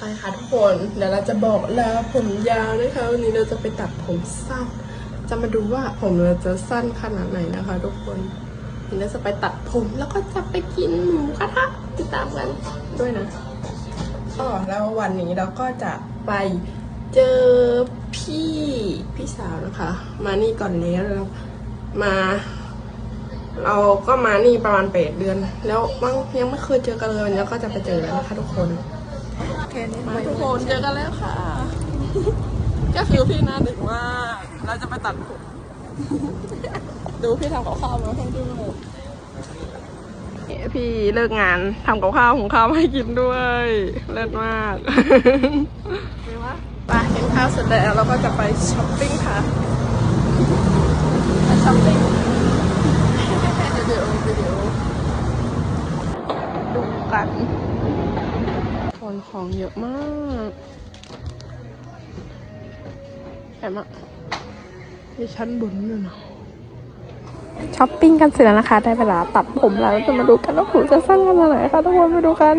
ไปค่ะทุกคนเดี๋ยวเราจะบอกลาผมยาวนะคะ วันนี้เราจะไปตัดผมสั้น จะมาดูว่าผมเราจะสั้นขนาดไหนนะคะ ทุกคนวันนี้เราจะไปตัดผมแล้วก็จะไปกินหมูกระทะติดตามกันด้วยนะอ๋อแล้ววันนี้เราก็จะไปเจอพี่พี่สาวนะคะ มานี่ก่อนแล้วเรามา เราก็มานี่ประมาณแปดเดือน แล้วยังไม่เคยเจอกันเลยวันนี้ก็จะไปเจอแล้วนะคะทุกคน มาทุกคนเจอกันแล้วค่ะ ก็คือพี่หน้าดึกมากเราจะไปตัดผมดูพี่ทำกับข้าวมาให้ด้วยพี่เลิกงานทำกับข้าวหุงข้าวให้กินด้วย เลิศมากไปกินข้าวเสร็จแล้วเราก็จะไปช้อปปิ้งค่ะไปช้อปปิ้งวิดีโอวิดีโอดูกัน คนของเยอะมากแอบอะมีชั้นบนด้วยนะช้อปปิ้งกันเสร็จแล้วนะคะ ได้เวลาตัดผมแล้วจะมาดูกันว่าผมจะสั้นขนาดไหนคะทุกคนมาดูกัน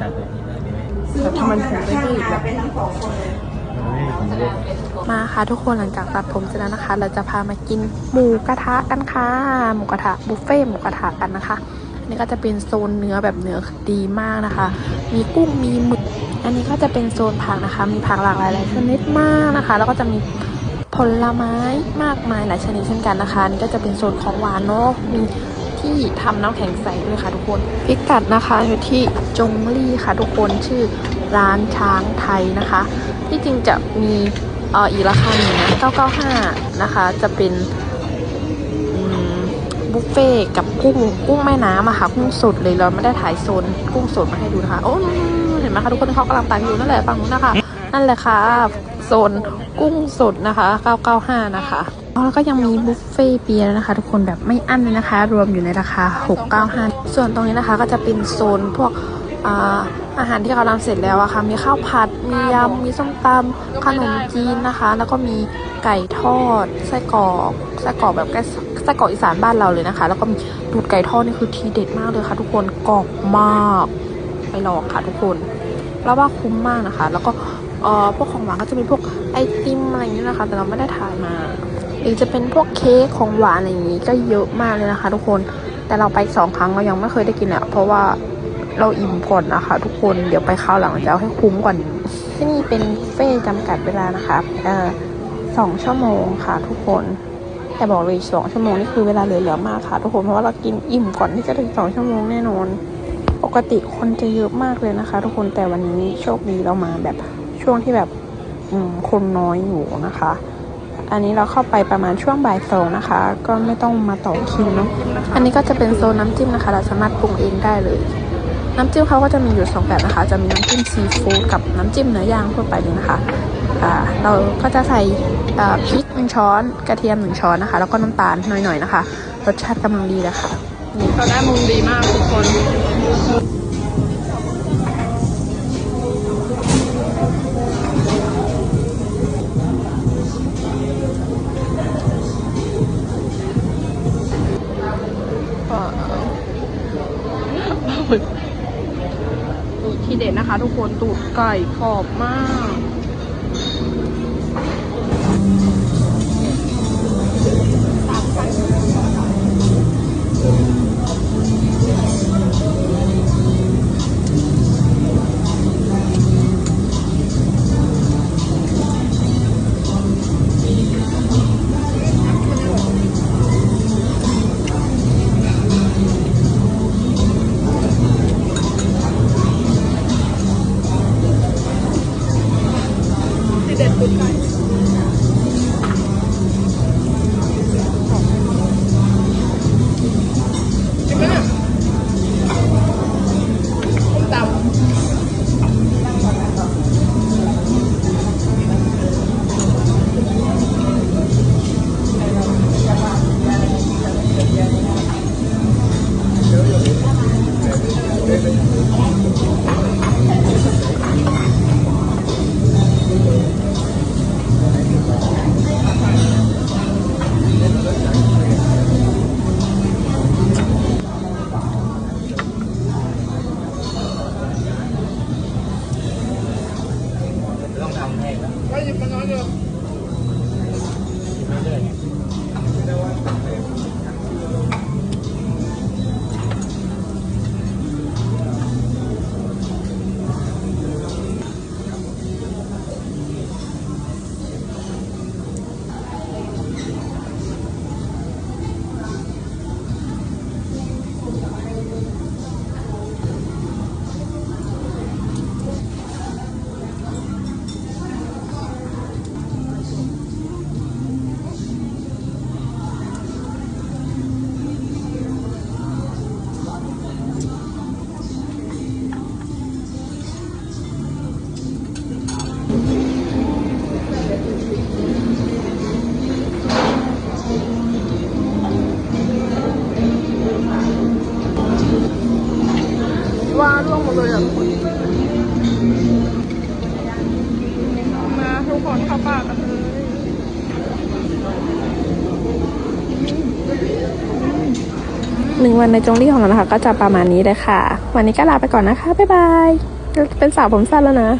ตัดแบบนี้ได้ไหมแต่ทำไมผมได้อีกแบบมันไม่มีคนเลือก มาค่ะทุกคนหลังจากตัดผมเสร็จแล้วนะคะ เราจะพามากินหมูกระทะกันค่ะหมูกระทะบุฟเฟ่หมูกระทะกันนะคะอันนี้ก็จะเป็นโซนเนื้อแบบเนื้อดีมากนะคะ มีกุ้งมีหมึก อันนี้ก็จะเป็นโซนผักนะคะ มีผักหลากหลายหลายชนิดมากนะคะ แล้วก็จะมีผลไม้มากมายหลายชนิดเช่นกันนะคะนี่ก็จะเป็นโซนของหวานเนาะมี ที่ทำน้ำแข็งใสด้วยค่ะทุกคน พิกัดนะคะอยู่ที่จงลี่ค่ะทุกคนชื่อร้านช้างไทยนะคะ ที่จริงจะมีเอ่ออีกราคาหนึ่งนะ995 นะคะ จะเป็นบุฟเฟ่กับกุ้งกุ้งแม่น้ำอะค่ะ กุ้งสดเลยเราไม่ได้ถ่ายโซนกุ้งสดมาให้ดูนะคะ โอ้เห็นไหมคะทุกคนเขากำลังตักอยู่นั่นแหละฝั่งนู้นนะคะ นั่นแหละค่ะ โซนกุ้งสดนะคะ 995 นะคะ แล้วก็ยังมีบุฟเฟ่ต์เบียร์นะคะ ทุกคนแบบไม่อั้นเลยนะคะ รวมอยู่ในราคา 695 ส่วนตรงนี้นะคะก็จะเป็นโซนพวกอาหารที่เขาทำเสร็จแล้วอะค่ะ มีข้าวผัด มียำ มีส้มตำขนมจีนนะคะ แล้วก็มีไก่ทอด ไส้กรอก ไส้กรอกแบบไส้กรอกอีสานบ้านเราเลยนะคะ แล้วก็มีตูดไก่ทอดนี่คือทีเด็ดมากเลยค่ะ ทุกคน กรอบมาก ไปลองค่ะทุกคน แล้วว่าคุ้มมากนะคะ แล้วก็พวกของหวานก็จะมีพวกไอติมอะไรอย่างนี้นะคะ แต่เราไม่ได้ถ่ายมา หรือจะเป็นพวกเค้กของหวานอะไรอย่างนี้ก็เยอะมากเลยนะคะ ทุกคน แต่เราไปสองครั้งเรายังไม่เคยได้กินอะเพราะว่าเราอิ่มก่อนนะคะ ทุกคนเดี๋ยวไปคราวหลังจะเอาให้คุ้มกว่านี้ที่นี่เป็นบุฟเฟ่ต์จำกัดเวลานะคะเอ่อสองชั่วโมงค่ะ ทุกคนแต่บอกเลยสองชั่วโมงนี่คือเวลาเหลือๆมากค่ะ ทุกคนเพราะว่าเรากินอิ่มก่อนที่จะถึงสองชั่วโมงแน่นอน ปกติคนจะเยอะมากเลยนะคะ ทุกคนแต่วันนี้โชคดีเรามาแบบช่วงที่แบบคนน้อยอยู่นะคะ อันนี้เราเข้าไปประมาณช่วงบ่ายสองนะคะ ก็ไม่ต้องมาต่อคิวเนาะอันนี้ก็จะเป็นโซนน้ำจิ้มนะคะ เราสามารถปรุงเองได้เลย น้ำจิ้มเขาก็จะมีอยู่สองแบบนะคะ จะมีน้ำจิ้มซีฟู้ดกับน้ำจิ้มเนื้อย่างทั่วไปเลยนะคะอ่าเราก็จะใส่อ่าพริกหนึ่งช้อนกระเทียมหนึ่งช้อนนะคะ แล้วก็น้ำตาลหน่อยๆนะคะ รสชาติกำลังดีเลยค่ะเขาได้มุมดีมากทุกคน นะคะ ทุกคนตูดไก่กรอบมาก ว่าร่วงหมดเลยอะทุกคนมาทุกคนเข้าปากกันเลยหนึ่งวันในจงลี่ของเรานะคะ ก็จะประมาณนี้เลยค่ะ วันนี้ก็ลาไปก่อนนะคะ บ๊ายบาย เป็นสาวผมสั้นแล้วนะ